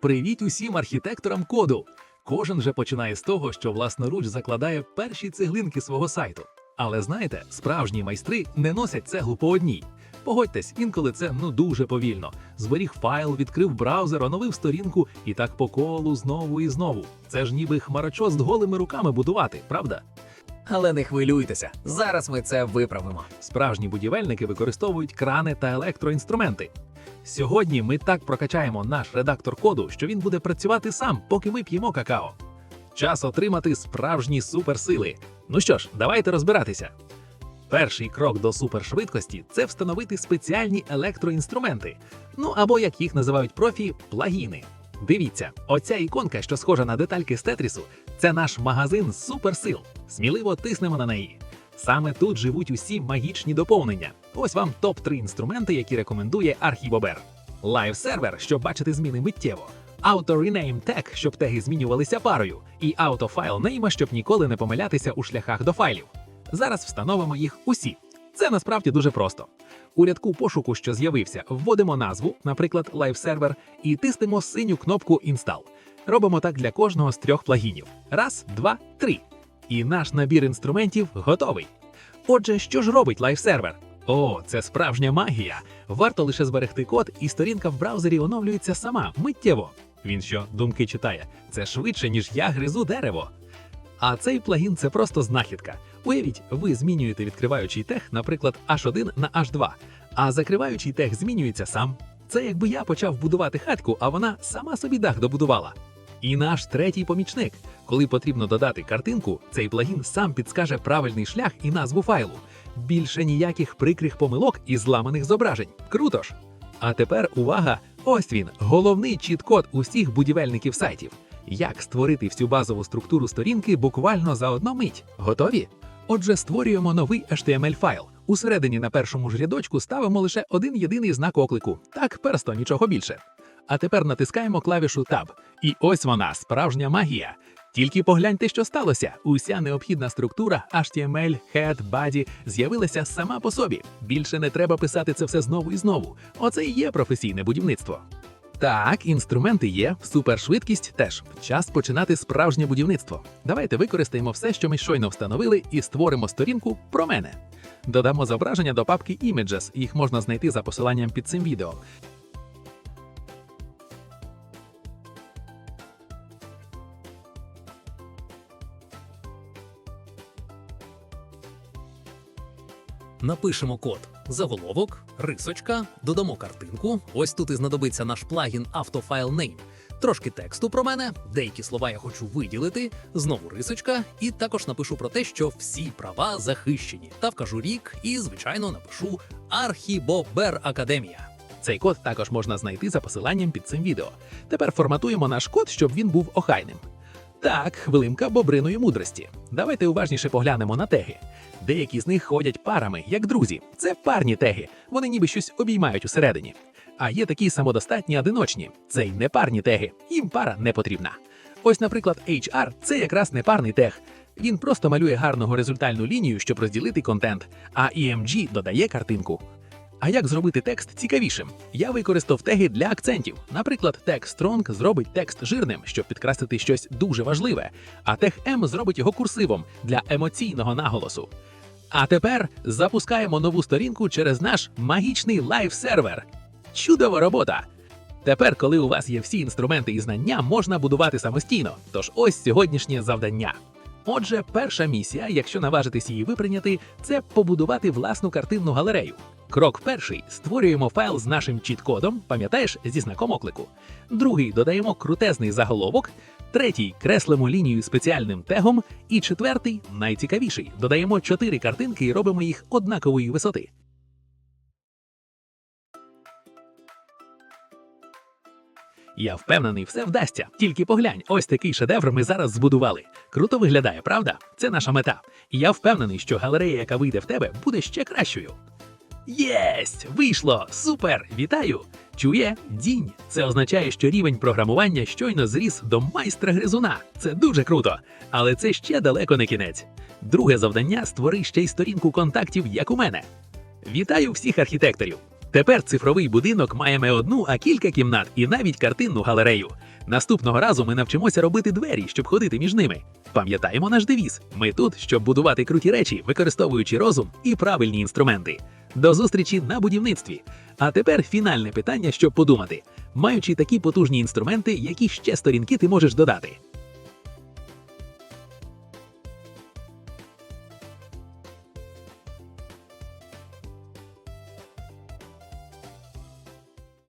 Привіт усім архітекторам коду! Кожен же починає з того, що власноруч закладає перші цеглинки свого сайту. Але знаєте, справжні майстри не носять цеглу по одній. Погодьтесь, інколи це ну дуже повільно. Зберіг файл, відкрив браузер, оновив сторінку і так по колу знову і знову. Це ж ніби хмарочост голими руками будувати, правда? Але не хвилюйтеся, зараз ми це виправимо. Справжні будівельники використовують крани та електроінструменти. Сьогодні ми так прокачаємо наш редактор коду, що він буде працювати сам, поки ми п'ємо какао. Час отримати справжні суперсили. Ну що ж, давайте розбиратися. Перший крок до супершвидкості це встановити спеціальні електроінструменти, ну або як їх називають профі, плагіни. Дивіться, оця іконка, що схожа на детальки з Тетрісу, це наш магазин суперсил. Сміливо тиснемо на неї. Саме тут живуть усі магічні доповнення. Ось вам топ-3 інструменти, які рекомендує Архібобер. Live сервер, щоб бачити зміни миттєво. Auto Rename Tag, щоб теги змінювалися парою, і Auto File Name, щоб ніколи не помилятися у шляхах до файлів. Зараз встановимо їх усі. Це насправді дуже просто. У рядку пошуку, що з'явився, вводимо назву, наприклад, Live Server, і тиснемо синю кнопку Install. Робимо так для кожного з трьох плагінів. Раз, два, три. І наш набір інструментів готовий. Отже, що ж робить лайфсервер? О, це справжня магія. Варто лише зберегти код, і сторінка в браузері оновлюється сама миттєво. Він що, думки читає? Це швидше, ніж я гризу дерево. А цей плагін це просто знахідка. Уявіть, ви змінюєте відкриваючий тег, наприклад, H1 на H2, а закриваючий тег змінюється сам. Це якби я почав будувати хатку, а вона сама собі дах добудувала. І наш третій помічник. Коли потрібно додати картинку, цей плагін сам підскаже правильний шлях і назву файлу. Більше ніяких прикрих помилок і зламаних зображень. Круто ж! А тепер увага! Ось він, головний чіт-код усіх будівельників сайтів. Як створити всю базову структуру сторінки буквально за одну мить. Готові? Отже, створюємо новий HTML файл. Усередині на першому ж рядочку ставимо лише один єдиний знак оклику. Так, персто, нічого більше. А тепер натискаємо клавішу Tab. І ось вона, справжня магія. Тільки погляньте, що сталося. Уся необхідна структура HTML, head, body з'явилася сама по собі. Більше не треба писати це все знову і знову. Оце і є професійне будівництво. Так, інструменти є, супершвидкість теж. Час починати справжнє будівництво. Давайте використаємо все, що ми щойно встановили, і створимо сторінку про мене. Додамо зображення до папки Images, їх можна знайти за посиланням під цим відео. Напишемо код заголовок, рисочка, додамо картинку. Ось тут і знадобиться наш плагін Autofile. Трошки тексту про мене, деякі слова я хочу виділити, знову рисочка, і також напишу про те, що всі права захищені. Та вкажу рік і, звичайно, напишу Архібобер Академія. Цей код також можна знайти за посиланням під цим відео. Тепер форматуємо наш код, щоб він був охайним. Так, хвилинка бобриної мудрості. Давайте уважніше поглянемо на теги. Деякі з них ходять парами, як друзі. Це парні теги. Вони ніби щось обіймають усередині. А є такі самодостатні одиночні. Це й непарні теги. Їм пара не потрібна. Ось, наприклад, HR – це якраз непарний тег. Він просто малює гарну горизонтальну лінію, щоб розділити контент, а EMG додає картинку. А як зробити текст цікавішим? Я використав теги для акцентів. Наприклад, тег Strong зробить текст жирним, щоб підкреслити щось дуже важливе, а тег M зробить його курсивом для емоційного наголосу. А тепер запускаємо нову сторінку через наш магічний лайв-сервер. Чудова робота! Тепер, коли у вас є всі інструменти і знання, можна будувати самостійно. Тож ось сьогоднішнє завдання. Отже, перша місія, якщо наважитись її виприйняти, це побудувати власну картинну галерею. Крок перший створюємо файл з нашим чіт-кодом, пам'ятаєш, зі знаком оклику. Другий додаємо крутезний заголовок. Третій креслимо лінію спеціальним тегом. І четвертий, найцікавіший, додаємо чотири картинки і робимо їх однакової висоти. Я впевнений, все вдасться. Тільки поглянь, ось такий шедевр ми зараз збудували. Круто виглядає, правда? Це наша мета. Я впевнений, що галерея, яка вийде в тебе, буде ще кращою. Єсть! Вийшло! Супер! Вітаю! Чує дінь. Це означає, що рівень програмування щойно зріс до майстра гризуна. Це дуже круто. Але це ще далеко не кінець. Друге завдання створи ще й сторінку контактів, як у мене. Вітаю всіх архітекторів! Тепер цифровий будинок має не одну, а кілька кімнат і навіть картинну галерею. Наступного разу ми навчимося робити двері, щоб ходити між ними. Пам'ятаємо наш девіз. Ми тут, щоб будувати круті речі, використовуючи розум і правильні інструменти. До зустрічі на будівництві. А тепер фінальне питання, щоб подумати. Маючи такі потужні інструменти, які ще сторінки ти можеш додати?